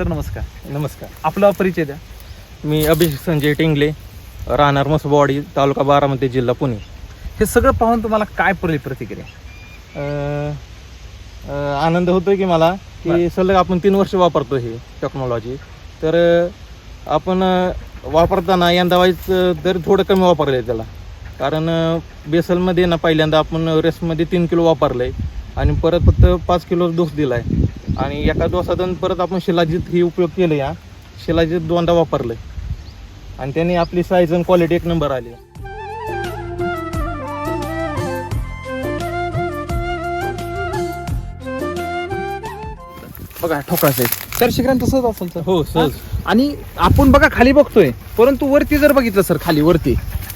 Sir नमस्कार. नमस्कार. आपला परिचय द्या. मी अभिषेक संजय टेंगले राहणार मसबवाडी तालुका बारामती जिल्हा पुणे. हे सगळं पाहून तुम्हाला काय पडली प्रतिक्रिया? अं, अं, आनंद होतोय की मला की सलग आपण तीन वर्ष वापरतो हे टेक्नॉलॉजी तर अं, आपण अं, वापरताना यंदा वाईच दर थोडं कमी वापरलं आहे त्याला. कारण अं, बेसलमध्ये ना पहिल्यांदा आपण रेसमध्ये तीन किलो वापरलं आहे आणि परत फक्त पाच किलो डोस दिला आहे आणि एका डोसातून परत आपण शिलाजीत ही उपयोग केलं या. शिलाजीत दोनदा वापरलं. आणि त्यांनी आपली साईज आणि क्वालिटी एक नंबर आली. बघा ठोकळा साईज तर शिकरांत तसंच असेल सर हो सहज. आणि आपण बघा खाली बघतोय. परंतु वरती जर बघितलं सर खाली वरती.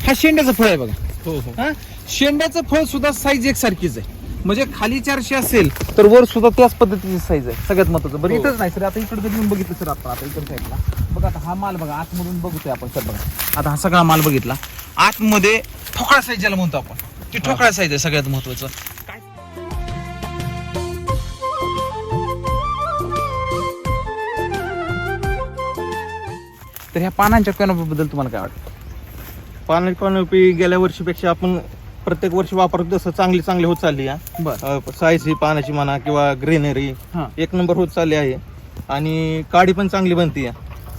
हा शेंड्याचं फळ आहे बघा. हो हो. हा? शेंड्याचं फळ सुद्धा साईज एकसारखीच आहे. म्हणजे खाली चारशे असेल तर वर सुद्धा त्याच पद्धतीची साईज आहे. सगळ्यात महत्वाचं बरं हो. इथंच नाही सर. आता इकडे जर येऊन बघितलं सर आपण आता इकडे साईडला बघा आता हा माल बघा आतमधून बघतोय आपण सर बघा. आता हा सगळा माल बघितला. आतमध्ये ठोकळा साईज ज्याला म्हणतो आपण. ती ठोकळा साईज आहे सगळ्यात महत्वाचं तर ह्या पानांच्या कॅनोपीबद्दल तुम्हाला काय वाटतं? पाण्याची कॉनोपी गेल्या वर्षीपेक्षा आपण प्रत्येक वर्षी वापरतो तसं चांगली चांगली होत चालली बरं. साईज ही पानाची म्हणा किंवा ग्रेनरी हां. एक नंबर होत चालली आहे. आणि काडी पण चांगली बनते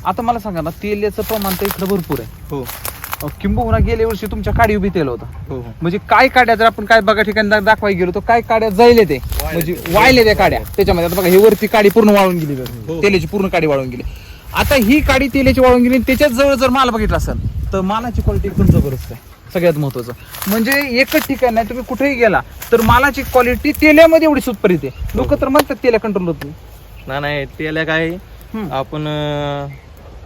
आता मला सांगा ना तेलाचं प्रमाण तर इकडं भरपूर आहे. हो. अं, किंबहुना गेल्या वर्षी तुमच्या काडी उभी तेल होतं. हो हो. म्हणजे काय काड्या जर आपण काय बघा ठिकाणी दा- दाखवायला गेलो तर काय काड्या जायले ते? म्हणजे वाळले त्या काड्या. त्याच्यामध्ये आता बघा हे वरती काडी पूर्ण वाळून गेली बघा. हो. तेलाची पूर्ण काडी वाळून गेली. आता ही काडी तेलाची वाळून गेली आणि त्याच्याच जवळ जर माल बघितला असेल तर मालाची क्वालिटी एकदम जबरदस्त आहे. सगळ्यात महत्वाचं. म्हणजे एकच ठिकाण नाही तुम्ही कुठेही गेला तर मालाची क्वालिटी तेल्यामध्ये एवढी सुटपर्यंत आहे लोक तर म्हणतात तेल्या कंट्रोल होत नाही. नाही त्याला काय. आपण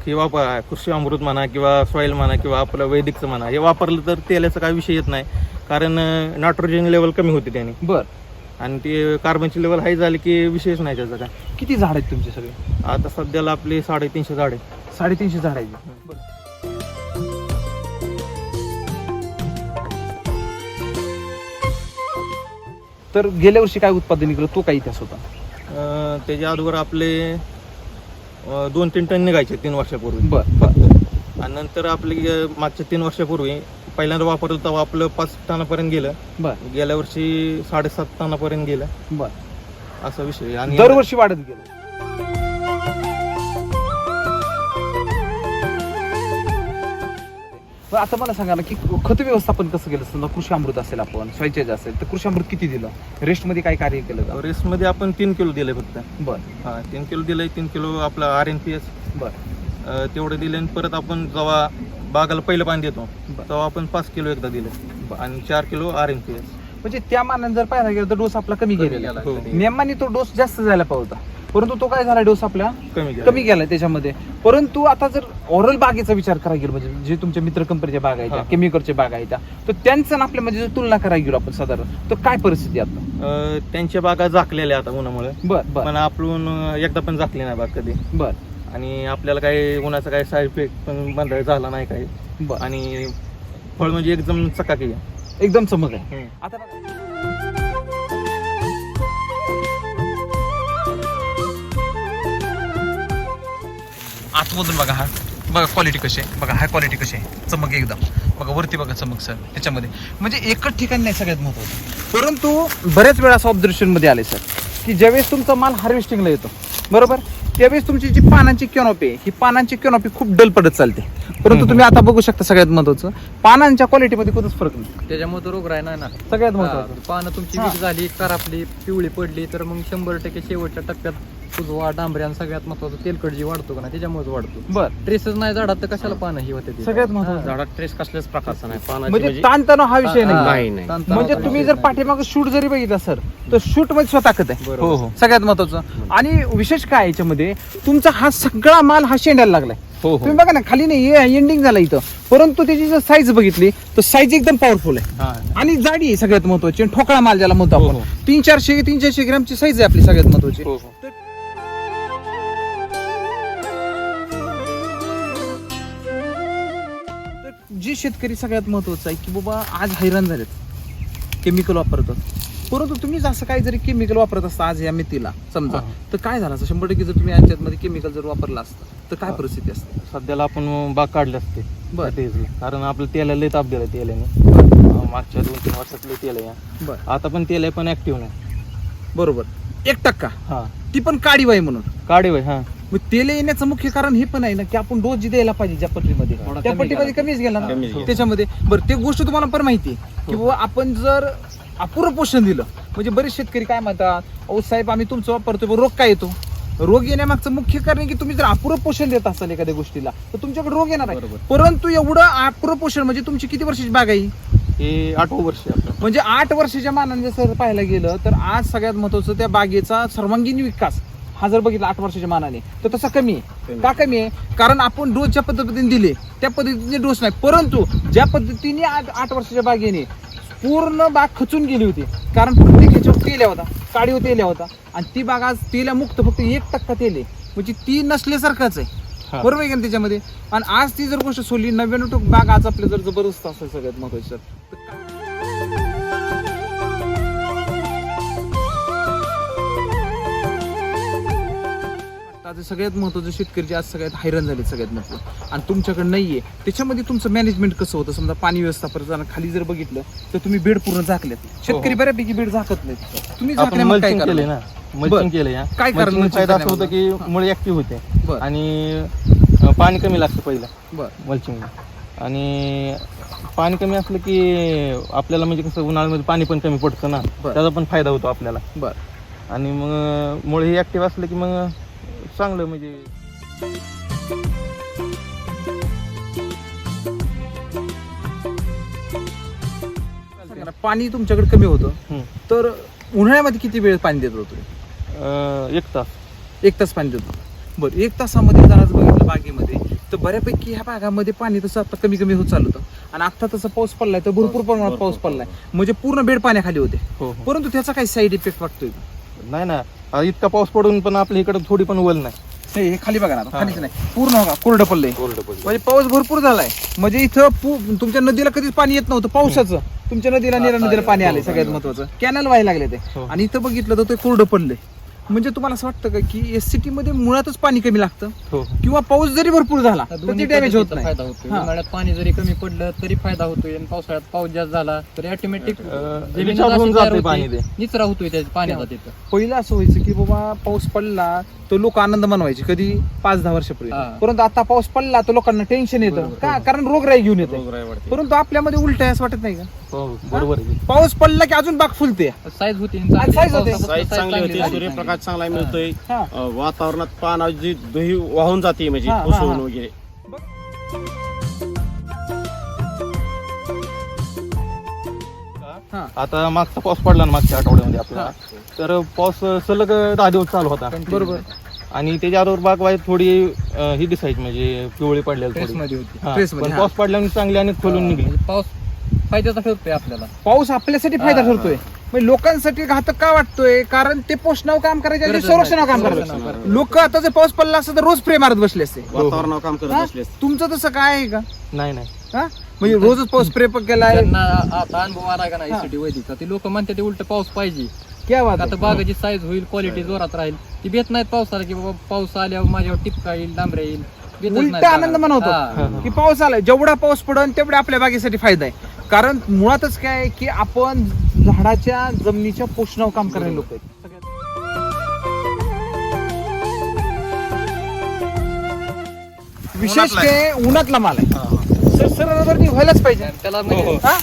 किंवा कृषी अमृत म्हणा किंवा सॉईल म्हणा किंवा आपलं वैदिकचं म्हणा हे वापरलं तर तेलाचा काय विषय येत नाही. कारण नायट्रोजन लेवल कमी होते त्याने. बर. आणि ते कार्बनची लेवल हाय झाली की विषयच नाही त्याचा काय. किती झाड आहेत तुमचे सगळे? आता सध्याला आपले साडेतीनशे झाडे साडेतीनशे झाड आहेत. तर गेल्या वर्षी काय उत्पादन निघलं? तो काय इतिहास होता? अं, त्याच्या अगोदर आपले अं, दोन तीन टन निघायचे तीन वर्षापूर्वी. बर बर. आणि नंतर आपली अं, मागच्या तीन वर्षापूर्वी पहिल्यांदा वापरलं तेव्हा आपलं पाच टनापर्यंत गेलं. बर. गेल्या वर्षी साडेसात टनापर्यंत गेलं. बर. असा विषय. आणि दरवर्षी वाढत गेलं. बरं, आता मला सांगा ना की खत व्यवस्थापन कसं केलं? समजा कृषी अमृत असेल आपण स्वयंचेज असेल तर कृषी अमृत किती दिलं? रेस्टमध्ये काय कार्य केलं का? रेसमध्ये आपण तीन किलो दिले फक्त. बर. हा तीन किलो दिलंय तीन किलो आपलं आर एन पी एस बर. तेवढं दिले आणि परत आपण जेव्हा बागाला पहिलं पाणी देतो बर. तेव्हा आपण पाच किलो एकदा दिले बर. आणि चार kilo R N P S म्हणजे त्या मानाने जर पाहायला गेलं तर डोस आपला कमी गेलेला आहे. हो. नियमाने तो डोस जास्त जायला पाहिजे होता परंतु तो काय झाला डोस आपला कमी गेला. कमी गेलाय त्याच्यामध्ये परंतु आता जर ओरल बागेचा विचार करायला गेलो म्हणजे जे तुमच्या मित्र कंपनीच्या बाग आहेत हा. केमिकलच्या बाग आहेत तर त्यांचं आणि आपल्या म्हणजे जर तुलना करायला गेलो आपण साधारण तर काय परिस्थिती आहे आता अं, त्यांच्या बागा झाकलेल्या आता उन्हामुळे बर बर पण आपण अं, एकदा पण झाकली नाही बाग कधी बर आणि आपल्याला काही उन्हाचा काही साईड इफेक्ट पण बंद झाला नाही काही बर आणि फळ म्हणजे एकदम चकाकी आहे. एकदम चमक आहे. आता बघा. आतमधून बघा हा. बघा क्वालिटी कशी आहे. बघा हाय क्वालिटी कशी आहे. चमक एकदम. बघा वरती बघा चमक सर त्याच्यामध्ये म्हणजे एकच ठिकाणी नाही सगळ्यात महत्वाचं. परंतु बऱ्याच वेळा असं ऑब्झर्वेशनमध्ये आले सर की ज्यावेळेस तुमचा माल हार्वेस्टिंगला येतो बरोबर? त्यावेळेस तुमची जी पानांची कॅनॉपी आहे ही पानांची कॅनॉपी खूप डल पडत चालते. परंतु तुम्ही आता बघू शकता सगळ्यात महत्वाचं पानांच्या क्वालिटीमध्ये कोणताच फरक नाही. त्याच्यामुळे तो रोग राहणार ना. सगळ्यात महत्वाचं. पानं तुमची झाली करापली पिवळी पडली तर मग शंभर टक्के शेवटच्या टप्प्यात कुजवा डांबऱ्या आणि सगळ्यात महत्वाचं तेलकट जी वाढतो का ना त्याच्यामुळेच वाढतो. बर. ट्रेसच नाही झाडात तर कशाला पानं ही होते ती? सगळ्यात महत्वाचं. झाडात ट्रेस कसल्याच प्रकारचा नाही. पानाची म्हणजे ताणतणाव हा विषय नाही. म्हणजे तुम्ही जर पाठीमाग शूट जरी बघितला सर तर शूटमध्ये स्वतः ताकद आहे. बरोबर. हो हो. सगळ्यात महत्वाचं. आणि विशेष काय आहे याच्यामध्ये तुमचा हा सगळा माल हा शेंड्याला लागलाय. हो तुम्ही बघा ना खाली नाही एंडिंग झाला इथं. परंतु त्याची जर साईज बघितली तर साईज एकदम पॉवरफुल आहे. आणि जाडी आहे सगळ्यात महत्वाची आणि ठोकळा माल ज्याला म्हणतो हो, आपण. हो. तीन चारशे तीन चारशे ग्रॅमची साईज आहे आपली सगळ्यात महत्वाची. हो हो. जे शेतकरी सगळ्यात महत्वाचं आहे की बाबा आज हैराण झालेत. केमिकल वापरतात. परंतु तुम्ही असं काही जरी केमिकल वापरत असता आज या मेथीला समजा. तर काय झालं असं शंभर टक्के जर तुम्ही याच्यामध्ये केमिकल जर वापरलं असतं तर काय परिस्थिती असते? सध्याला आपण बाग काढले असते. बर. तेजला. कारण आपलं तेला लय ताप दिला तेलाने. मागच्या दोन तीन वर्षात लय तेल आहे. बर. आता पण तेल आहे पण ऍक्टिव्ह नाही. बरोबर. एक टक्का. हा. ती पण काडी वाय म्हणून. काढे बाई हा. मग तेल येण्याचं मुख्य कारण हे पण आहे ना की आपण डोस जी द्यायला पाहिजे ज्या पट्टीमध्ये थोडा त्या कमी पट्टीमध्ये गेला. कमीच गेला कमीच ना गेला. त्याच्यामध्ये. बरं ते गोष्ट तुम्हाला पण माहिती आहे की बाबा आपण जर अपुरं पोषण दिलं म्हणजे बरेच शेतकरी काय म्हणतात अहो साहेब आम्ही तुमचं वापरतोय पण रोग काय येतो? रोग येण्यामागचं मुख्य कारण आहे की तुम्ही जर अपुरं पोषण देत असाल एखाद्या गोष्टीला तर तुमच्याकडे रोग येणार आहे. परंतु एवढं अपुरं पोषण म्हणजे तुमची किती वर्षाची बाग आहे ही? हे आठवं वर्ष आहे आपलं. म्हणजे आठ वर्षाच्या मानाने जर पाहायला गेलं तर आज सगळ्यात महत्वाचं त्या बागेचा सर्वांगीण विकास. हा जर बघितला आठ वर्षाच्या मानाने तर तसा कमी आहे. का कमी आहे? कारण आपण डोस ज्या पद्धतीने दिले त्या पद्धतीने डोस नाही. परंतु ज्या पद्धतीने आठ आठ वर्षाच्या बागेने पूर्ण बाग खचून गेली होती कारण प्रत्येक ह्याच्यावर तेल्या होता काडीवर तेल्या होता आणि ती बाग आज तेल्या मुक्त फक्त एक टक्का तेल आहे. म्हणजे ती नसल्यासारखंच आहे. बरोबर आहे का त्याच्यामध्ये? आणि आज ती जर गोष्ट सोडली नव्याण्णव टक्के बाग आज आपल्या जर जबरदस्त असेल सगळ्यात महत्वाची आता सगळ्यात महत्वाचं शेतकरी आज सगळ्यात हैराण झाले सगळ्यात महत्वाचं आणि तुमच्याकडे नाहीये. त्याच्यामध्ये तुमचं मॅनेजमेंट कसं होतं? समजा पाणी व्यवस्थापन खाली जर बघितलं तर तुम्ही बेड पूर्ण झाकलेत. शेतकरी बऱ्यापैकी बेड झाकत नाहीत. तुम्ही झाकल्यामुळे काय करणार? ना? मल्चिंग हा. काय कारण mulching फायदा असं होतं की? मुळे ऍक्टिव्ह होते आणि पाणी कमी लागतं पहिलं. बरं. मल्चिंग आणि पाणी कमी असलं की आपल्याला म्हणजे कसं उन्हाळ्यामध्ये पाणी पण कमी पडतं ना. त्याचा पण फायदा होतो आपल्याला. बरं. आणि मग मुळे हे ऍक्टिव्ह असलं की मग चांगलं म्हणजे. पाणी तुमच्याकडे कमी होतं. तर उन्हाळ्यामध्ये किती वेळ पाणी देत होतो अं, एक तास. एक तास पाणी देतो बरं एक तासामध्ये जर आज बघितलं बागेमध्ये तर बऱ्यापैकी ह्या भागामध्ये पाणी तसं आता कमी कमी होत चालू होतं. आणि आता तसं पाऊस पडलाय तर भरपूर प्रमाणात पाऊस पडलाय. म्हणजे पूर्ण बेड पाण्याखाली होते. हो हो. परंतु त्याचा काही साईड इफेक्ट वाटतोय का? नाही ना इतका पाऊस पडून पण आपल्या इकडे थोडी पण वल नाही. हे हे खाली बघा ना आता. खालीच नाही. पूर्ण बघा कोरडं पडलंय. म्हणजे पाऊस भरपूर झालाय. म्हणजे इथं पू- तुमच्या नदीला कधीच पाणी येत नव्हतं पावसाचं. तुमच्या नदीला निरा नदीला पाणी आलंय सगळ्यात महत्वाचं कॅनल व्हायला लागले ते. हो. आणि इथं बघितलं तर ते कोरडं पडलंय. म्हणजे तुम्हाला असं वाटतं का की एस सिटी मध्ये मुळातच पाणी कमी लागतं? हो. किंवा पाऊस जरी भरपूर झाला तर ते डॅमेज होत नाही. फायदा होतो हा. उन्हाळ्यात पाणी जरी कमी पडलं तरी फायदा होतोय. आणि पावसाळ्यात पाऊस जास्त झाला तरी ऑटोमॅटिक अं, recharge होऊन जाते पाणी ते. निचरा होतोय त्या पाण्याचा तिथं. पहिलं असं व्हायचं की बाबा पाऊस पडला तर लोक आनंद मानवायचे. कधी पाच दहा वर्षापूर्वी. हा. परंतु आता पाऊस पडला तर लोकांना टेन्शन येतं. का? कारण रोगराई घेऊन येते. परंतु आपल्यामध्ये उलट आहे असं वाटत नाही का? हो बरोबर आहे. पाऊस पडला की अजून बाग फुलते. साईज होती आणि size होते. साईज चांगली होती. सूर्यप्रकाश चांगला मिळतोय. हा. अं, वातावरणात पानाची दही वाहून जाते म्हणजे हा, हा, हा. वगैरे. हा. आता मागचा पाऊस पडला ना मागच्या आठवड्यामध्ये आपला तर पाऊस सलग दहा दिवस चालू होता. बरोबर. आणि त्याच्याबरोबर बाग वाईट थोडी अं, ही दिसायची म्हणजे पिवळी पडलेली थोडी. होती. हा, पण मध्ये, हा. पाऊस पडल्याने चांगली आणि खोलून निघली. म्हणजे पाऊस फायद्याचा ठरतोय आपल्याला. पाऊस आपल्यासाठी फायदा ठरतोय. म्हणजे लोकांसाठी घातक का वाटतोय कारण ते पोषणावर काम करायचे संरक्षणावर काम संरक्षणावर. लोक आता जर पाऊस पडला असता तर रोज स्प्रे मारत बसले असते वातावरणावर काम करत असते. तुमचं तसं काय आहे का नाही नाही हा? म्हणजे रोजच पाऊस स्प्रे केलाय त्यांना आता अनुभव आला का नाही. सिटी वैदिकचा ते लोक म्हणतात ते उलट पाऊस पाहिजे क्या बात आता आहे? बागाची साईज होईल क्वालिटी जोरात राहील ती भेट नाहीत पावसाला की बाबा पाऊस आल्यावर माझ्यावर टिपका येईल डांबऱ्या येईल उलट नाहीत आनंद बागाला. मनवतो. हा. की पाऊस आला जेवढा पाऊस पडन तेवढा आपल्या बागेसाठी फायदा आहे कारण मुळातच काय की आपण झाडाच्या जमिनीच्या पोषणावर काम करणारे लोक आहेत. विशेष ते उन्हातला माल आहे. सर सर व्हायलाच पाहिजे. त्याला म्हणजे हा?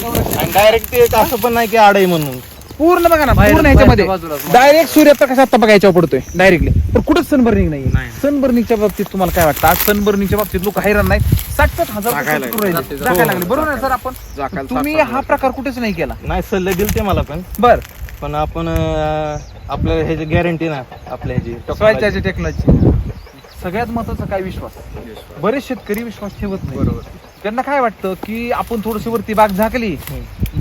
डायरेक्ट ते असं पण नाही की आड आहे म्हणून. पूर्ण बघा ना पूर्ण ह्याच्यामध्ये. डायरेक्ट सूर्यप्रकाश आता बघा याच्यावर पडतोय डायरेक्टली कुठंच सनबर्निंग नाही. नाही. सनबर्निंगच्या बाबतीत तुम्हाला काय वाटतं? आज सनबर्निंगच्या बाबतीत लोक हैराण नाही साठ साठ हजार जागायला राहिले. लागले. जागायला लागले. बरोबर आहे सर आपण? तुम्ही साठ- हा प्रकार कुठेच नाही केला. नाही सल्ले दिले ते मला पण. बर. पण आपण अं, आपल्याला ह्याची गॅरंटी ना आपल्या ह्याची टेक्नॉलॉजी. सगळ्यात महत्त्वाचा काय विश्वास? बरेच शेतकरी विश्वास ठेवत नाही. त्यांना काय वाटतं की आपण थोडीशी वरती बाग झाकली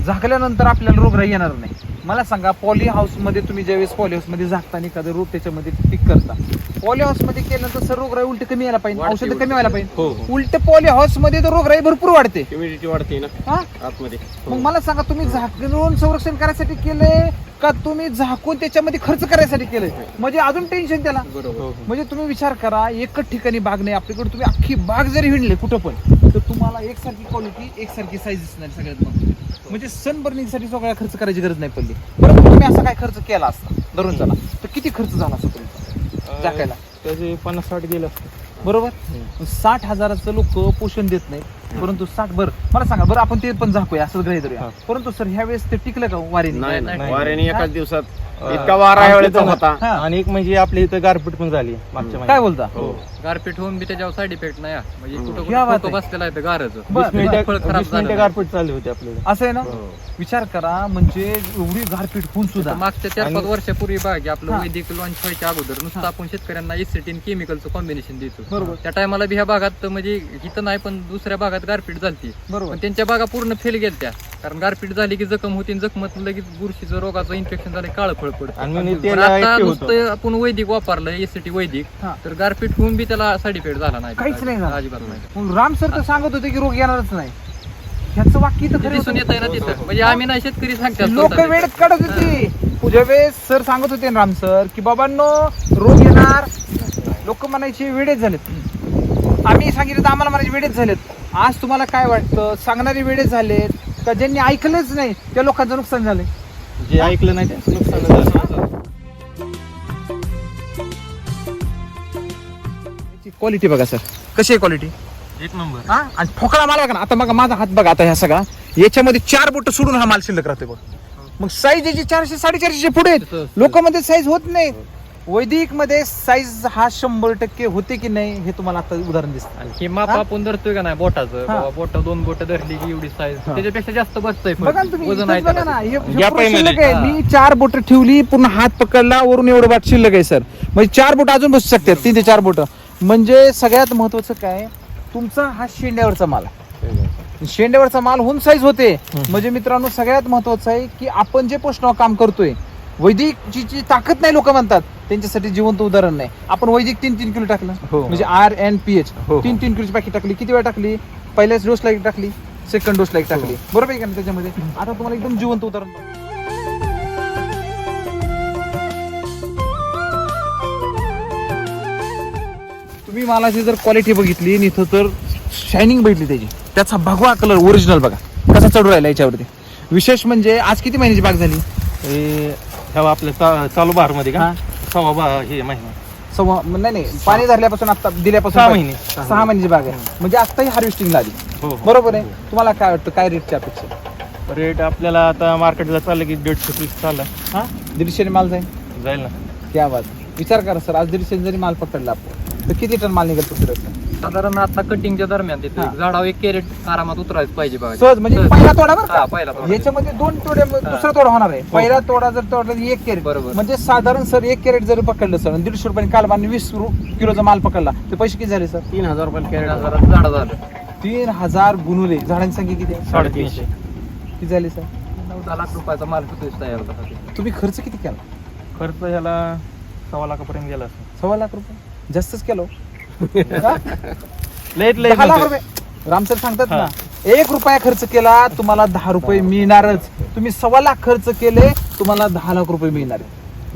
झाकल्यानंतर आपल्याला रोगराई येणार नाही. मला सांगा पॉली हाऊसमध्ये तुम्ही ज्यावेळेस पॉली हाऊसमध्ये झाकताना एखादं रोप त्याच्यामध्ये पीक करता पॉली हाऊसमध्ये केल्यानंतर सर रोगराई उलट कमी यायला पाहिजे वाढते औषध. कमी व्हायला पाहिजे. हो हो. उलट पॉली हाऊसमध्ये तर रोगराई भरपूर वाढते. ह्युमिडिटी वाढते ना हा? आतमध्ये. मग मला सांगा तुम्ही झाकून संरक्षण करायसाठी केलंय का तुम्ही झाकून त्याच्यामध्ये खर्च करायसाठी केलंय? म्हणजे अजून टेन्शन त्याला. बरोबर. म्हणजे तुम्ही विचार करा एकच ठिकाणी बाग नाही आपल्याकडे तुम्ही अख्खी बाग जरी हिंडले कुठं पण तर तुम्हाला एकसारखी क्वालिटी एकसारखी साईज दिसणार सगळ्यात मग. म्हणजे सन बर्निंगसाठी सगळा खर्च करायची गरज नाही पडली. परंतु तुम्ही असा काय खर्च केला असता धरून चला तर किती खर्च झाला असता तुमचा? झाकायला त्याचे पन्नास साठ गेलं असतं. बरोबर? साठ हजाराचं लोक पोषण देत नाही परंतु साठ बरं मला सांगा बरं आपण ते पण झाकूया असं गृहीत धरूया हा. परंतु सर ह्या वेळेस ते टिकलं का वारीने? नाही. वाऱ्याने एकाच दिवसात इतका वारा आमच्या होता हा. आणि एक म्हणजे आपल्या इथं गारपीट पण झाली मागच्या काय महिन्यात बोलता हो गारपीट होऊन बी त्याच्यावर साईड इफेक्ट नाही हा. म्हणजे हम्म. कुठं क्या बात कुठं आहे. बसलेला आहे गारच बरं, वीस मिनिटं फळ खराब वीस मिनिटं झालं. गारपीट चालली होती आपल्याला असं आहे ना हो. विचार करा म्हणजे एवढी गारपीट होऊन सुद्धा मागच्या चार पाच आणि- वर्षापूर्वी बघा की आपलं हा. वैदिक लॉन्च व्हायच्या अगोदर नुसतं हा. आपण शेतकऱ्यांना एसिटीन केमिकलचं कॉम्बिनेशन देतो बरोबर. त्या टायमाला बी ह्या भागात म्हणजे इथं नाही पण दुसऱ्या भागात गारपीट झालती बरोबर पण त्यांच्या बागा पूर्ण फेल गेलत्या कारण गारपीट झाली की जखम होती आणि जखमत लगेच बुरशीचं रोगाचं इन्फेक्शन झालं काळं फळ पडतं. आणि पण त्याला आता active होतं. नुसतं आपण वैदिक वापरलं एसीटी वैदिक. हा. तर गारपीट होऊन बी त्याला साईड इफेक्ट झाला नाही. काहीच नाही झाला. अजिबात नाही. मग राम सर तर सांगत होते की रोग येणारच नाही. ह्याचं वाक्य तर ते खरं दिसून येत आहे ना तिथं. म्हणजे आम्ही नाही शेतकरी सांगतात लोक स्वतः. वेळेत काढत होती. पूजा वेळेस सर सांगत होते ना राम सर की बाबांनो रोग येणार. लोक म्हणायचे वेळेत झालेत. आम्ही सांगितलं तर आम्हाला म्हणायचे वेळेत झालेत. आज तुम्हाला काय वाटतं? सांगणारे वेळेत झालेत. का ज्यांनी ऐकलंच नाही त्या लोकांचं नुकसान झालंय. जे ऐकलं नाही त्यांचं नुकसान झालं. क्वालिटी बघा सर कशी आहे क्वालिटी एक नंबर. हा? आणि ठोकळा माल बघा ना आता बघा माझा हात बघा आता ह्या सगळा. याच्यामध्ये चार बोट सोडून हा माल शिल्लक राहतोय बघ. मग साईज याची चारशे साडेचारशे पुढे आहेत. लोक मध्ये साईज होत नाही. वैदिकमध्ये साईज हा शंभर टक्के होते की नाही हे तुम्हाला आता उदाहरण दिसतं आणि हे माप हा? आपण धरतोय का नाही बोटाचं हा. बाबा बोट दोन बोट धरली की एवढी साईज. त्याच्यापेक्षा जास्त बसतंय फळ. बघा ना तुम्ही वजन इथंच त्याला. हे- हे पुढं शिल्लक. आहे हा. मी चार बोट ठेवली पुन्हा हात पकडला वरून एवढं बाट शिल्लक आहे सर म्हणजे चार बोट अजून बसू शकतात तीन ते चार बोट म्हणजे सगळ्यात महत्वाचं काय तुमचा हा शेंड्यावरचा माल आहे. शेंड्यावरचा माल होऊन साईज होते म्हणजे मित्रांनो सगळ्यात महत्वाचं आहे की आपण जे पोषणावर काम करतोय वैदिकची जी ताकद नाही लोक म्हणतात. त्यांच्यासाठी जिवंत उदाहरण नाही. आपण वैदिक तीन तीन किलो टाकलं. हो. म्हणजे आर एन पी एच हो. तीन तीन किलोची पॅकेट टाकली. किती वेळ टाकली? पहिल्याच डोसला एक टाकली. सेकंड डोसला एक टाकली. बरोबर आहे का नाही त्याच्यामध्ये? आता तुम्हाला एकदम जिवंत उदाहरण. तुम्ही मालाची जर क्वालिटी बघितली आणि इथं तर शायनिंग बघितली त्याची. त्याचा भगवा कलर ओरिजिनल बघा. कसा चढू राहिला याच्यावरती? विशेष म्हणजे आज किती महिन्याची बाग झाली? हे ह्या आपल्या चा- चालू बहारमध्ये हा. का सव्वा बा हे महिना. सव्वा नाही नाही पाणी धरल्यापासून आता दिल्यापासून सहा महिने. सहा महिन्याची बाग आहे. म्हणजे आत्ताही हार्वेस्टिंगला आली. हो हो. बरोबर आहे? तुम्हाला काय वाटतं? काय रेटची अपेक्षा आहे? रेट आपल्याला आता मार्केटला चाललं की दीडशे पीस चालला. हा? दीडशे माल जाईल? जाईल ना. क्या बात. विचार करा सर. आज दीडशे जरी माल पकडला आपण तर किती टन माल निघेल तुमच्या साधारण आता कटिंगच्या दरम्यान तिथे हा. झाडावर एक कॅरेट आरामात उतरायच पाहिजे बघा. सहज म्हणजे पहिला तोडा बरं हा का पहिला तोडा. याच्यामध्ये दोन तोडे दुसरा तोडा होणार आहे. पहिला तोडा जर तोडला तर एक कॅरेट बरोबर. म्हणजे साधारण सर एक कॅरेट जर पकडलं सर आणि दीडशे रुपयाने काल आणि वीस रु- किलोचा माल पकडला तर पैसे किती झाले सर? तीन हजार रुपये कॅरेट हजाराचं झाड झालं. तीन हजार गुणुले. झाडांची संख्या किती आहे? साडेतीनशे. किती झाली सर? नऊ दहा लाख रुपयाचा माल तयार होता ते. तुम्ही खर्च किती केला? खर्च ह्याला सव्वा लाखापर्यंत गेला सव्वा लाख रुपये? जास्तच केलो हा? लयत लय दहा लाख रुपये. रामसर सांगतात. ना एक रुपया खर्च केला तुम्हाला दहा रुपये मिळणारच. तुम्ही सव्वा लाख खर्च केले तुम्हाला दहा लाख रुपये मिळणार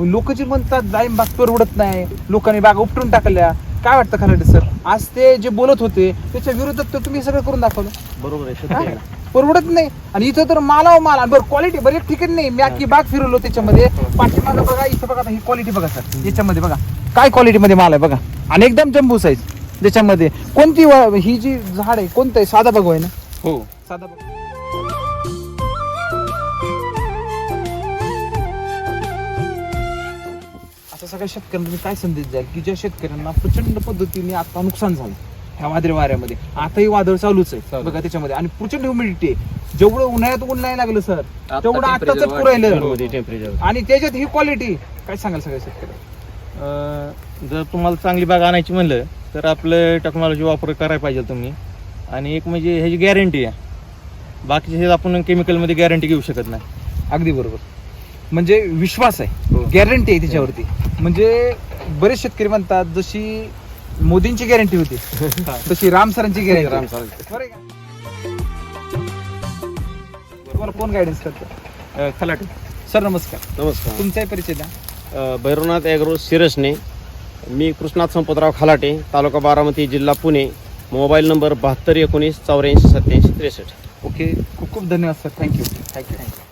लोक जे म्हणतात जाईन बाग परवडत नाही. लोकांनी बाग उपटून टाकल्या. काय वाटतं खराडे सर? आज ते जे बोलत होते त्याच्या विरोधात तर तुम्ही सगळं करून दाखवलं. बरोबर आहे सत्य? आहे. परवडत नाही. आणि इथं तर मालाव माल. आणि बरं क्वालिटी बरं एक ठिकाणी नाही. मी अख्खी बाग फिरवलो त्याच्यामध्ये. पाठीमागं बघा इथं बघा आता ही क्वालिटी बघा सर. याच्यामध्ये बघा. काय क्वालिटी मध्ये माल आहे बघा. आणि एकदम जम्बू साईज त्याच्यामध्ये कोणती व- ही जी झाड आहे कोणतं आहे साधा बघू आहे ना? हो. साधा बघ. आता सगळ्या शेतकऱ्यांना तुम्ही काय संदेश द्याल की ज्या शेतकऱ्यांना प्रचंड पद्धतीने आता नुकसान झालं ह्या वादळी वाऱ्यामध्ये. आताही वादळ चालूच आहे. चालू. बघा त्याच्यामध्ये. आणि प्रचंड ह्युमिडिटी आहे. जेवढं उन्हाळ्यात ऊन नाही लागलं सर तेवढं आताच. पुरायलं टेम्परेचर आणि त्याच्यात ही क्वालिटी काय सांगाल सगळ्या शेतकऱ्या अं, जर तुम्हाला चांगली बाग आणायची म्हणलं तर आपलं टेक्नॉलॉजी वापर करायला पाहिजे तुम्ही. आणि एक म्हणजे ह्याची गॅरंटी आहे. बाकीचे हे आपण केमिकलमध्ये गॅरंटी घेऊ शकत नाही. अगदी बरोबर. म्हणजे विश्वास आहे. हो. गॅरंटी आहे त्याच्यावरती. म्हणजे बरेच शेतकरी म्हणतात जशी मोदींची गॅरंटी होती तशी राम सरांची गॅरंटी राम सर बरं आहे का? तुम्हाला कोण गायडन्स करतं? खलाटे. सर नमस्कार. नमस्कार. तुमचाही परिचय द्या. भैरवनाथ ॲग्रो सिरसने मी कृष्णात संपतराव खालाटे तालुका बारामती जिल्हा पुणे. मोबाईल नंबर बहात्तर एकोणीस चौऱ्याऐंशी सत्याऐंशी त्रेसष्ट. ओके खूप खूप धन्यवाद सर. Thank you thank you thank you